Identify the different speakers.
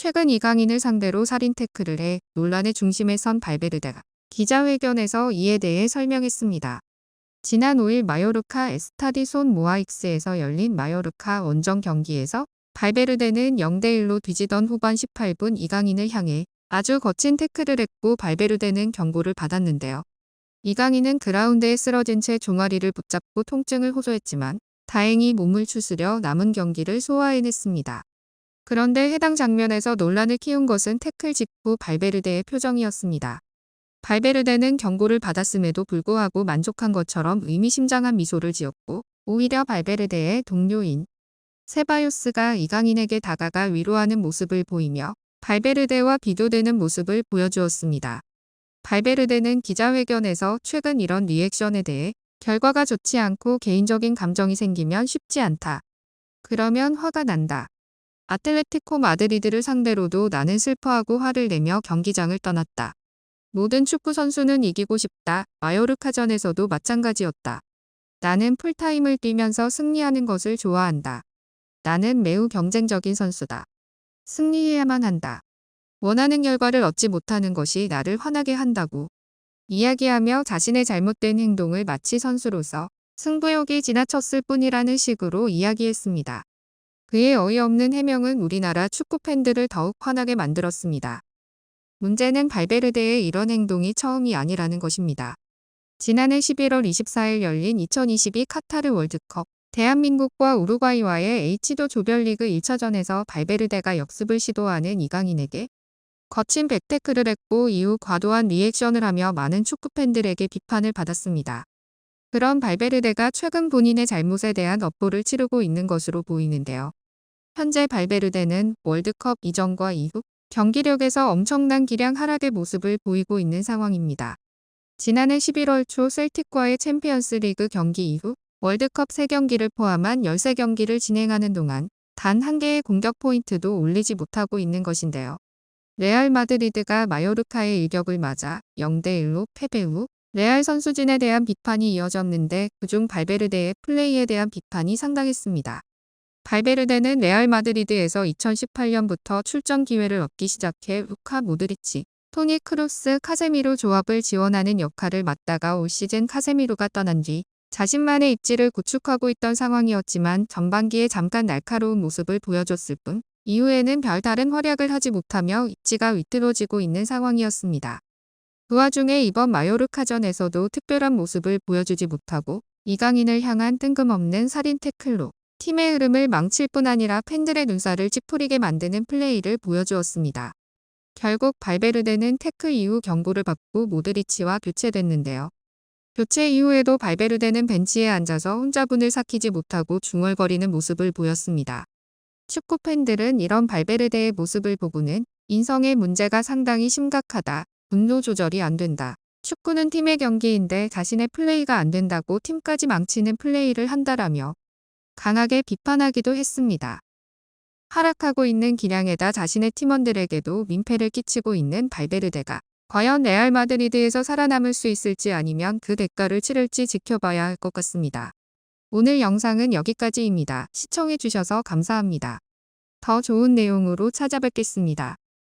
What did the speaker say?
Speaker 1: 최근 이강인을 상대로 살인 태클을 해 논란의 중심에 선 발베르데가 기자회견에서 이에 대해 설명했습니다. 지난 5일 마요르카 에스타디 손 모아익스에서 열린 마요르카 원정 경기에서 발베르데는 0대1로 뒤지던 후반 18분 이강인을 향해 아주 거친 태클을 했고 발베르데는 경고를 받았는데요. 이강인은 그라운드에 쓰러진 채 종아리를 붙잡고 통증을 호소했지만 다행히 몸을 추스려 남은 경기를 소화해냈습니다. 그런데 해당 장면에서 논란을 키운 것은 태클 직후 발베르데의 표정이었습니다. 발베르데는 경고를 받았음에도 불구하고 만족한 것처럼 의미심장한 미소를 지었고 오히려 발베르데의 동료인 세바요스가 이강인에게 다가가 위로하는 모습을 보이며 발베르데와 비교되는 모습을 보여주었습니다. 발베르데는 기자회견에서 최근 이런 리액션에 대해 결과가 좋지 않고 개인적인 감정이 생기면 쉽지 않다. 그러면 화가 난다. 아틀레티코 마드리드를 상대로도 나는 슬퍼하고 화를 내며 경기장을 떠났다. 모든 축구 선수는 이기고 싶다. 마요르카전에서도 마찬가지였다. 나는 풀타임을 뛰면서 승리하는 것을 좋아한다. 나는 매우 경쟁적인 선수다. 승리해야만 한다. 원하는 결과를 얻지 못하는 것이 나를 화나게 한다고. 이야기하며 자신의 잘못된 행동을 마치 선수로서 승부욕이 지나쳤을 뿐이라는 식으로 이야기했습니다. 그의 어이없는 해명은 우리나라 축구 팬들을 더욱 화나게 만들었습니다. 문제는 발베르데의 이런 행동이 처음이 아니라는 것입니다. 지난해 11월 24일 열린 2022 카타르 월드컵 대한민국과 우루과이와의 H도 조별리그 1차전에서 발베르데가 역습을 시도하는 이강인에게 거친 백태클을 했고 이후 과도한 리액션을 하며 많은 축구팬들에게 비판을 받았습니다. 그런 발베르데가 최근 본인의 잘못에 대한 업보를 치르고 있는 것으로 보이는데요. 현재 발베르데는 월드컵 이전과 이후 경기력에서 엄청난 기량 하락의 모습을 보이고 있는 상황입니다. 지난해 11월 초 셀틱과의 챔피언스 리그 경기 이후 월드컵 3경기를 포함한 13경기를 진행하는 동안 단 한 개의 공격 포인트도 올리지 못하고 있는 것인데요. 레알 마드리드가 마요르카의 일격을 맞아 0대1로 패배 후 레알 선수진에 대한 비판이 이어졌는데 그중 발베르데의 플레이에 대한 비판이 상당했습니다. 발베르데는 레알 마드리드에서 2018년부터 출전 기회를 얻기 시작해 루카 모드리치, 토니 크루스, 카세미로 조합을 지원하는 역할을 맡다가 올 시즌 카세미로가 떠난 뒤 자신만의 입지를 구축하고 있던 상황이었지만 전반기에 잠깐 날카로운 모습을 보여줬을 뿐 이후에는 별다른 활약을 하지 못하며 입지가 위태로지고 있는 상황이었습니다. 그 와중에 이번 마요르카전에서도 특별한 모습을 보여주지 못하고 이강인을 향한 뜬금없는 살인 태클로 팀의 흐름을 망칠 뿐 아니라 팬들의 눈살을 찌푸리게 만드는 플레이를 보여주었습니다. 결국 발베르데는 태클 이후 경고를 받고 모드리치와 교체됐는데요. 교체 이후에도 발베르데는 벤치에 앉아서 혼자 분을 삭히지 못하고 중얼거리는 모습을 보였습니다. 축구 팬들은 이런 발베르데의 모습을 보고는 인성의 문제가 상당히 심각하다. 분노 조절이 안 된다. 축구는 팀의 경기인데 자신의 플레이가 안 된다고 팀까지 망치는 플레이를 한다라며 강하게 비판하기도 했습니다. 하락하고 있는 기량에다 자신의 팀원들에게도 민폐를 끼치고 있는 발베르데가 과연 레알 마드리드에서 살아남을 수 있을지 아니면 그 대가를 치를지 지켜봐야 할 것 같습니다. 오늘 영상은 여기까지입니다. 시청해주셔서 감사합니다. 더 좋은 내용으로 찾아뵙겠습니다.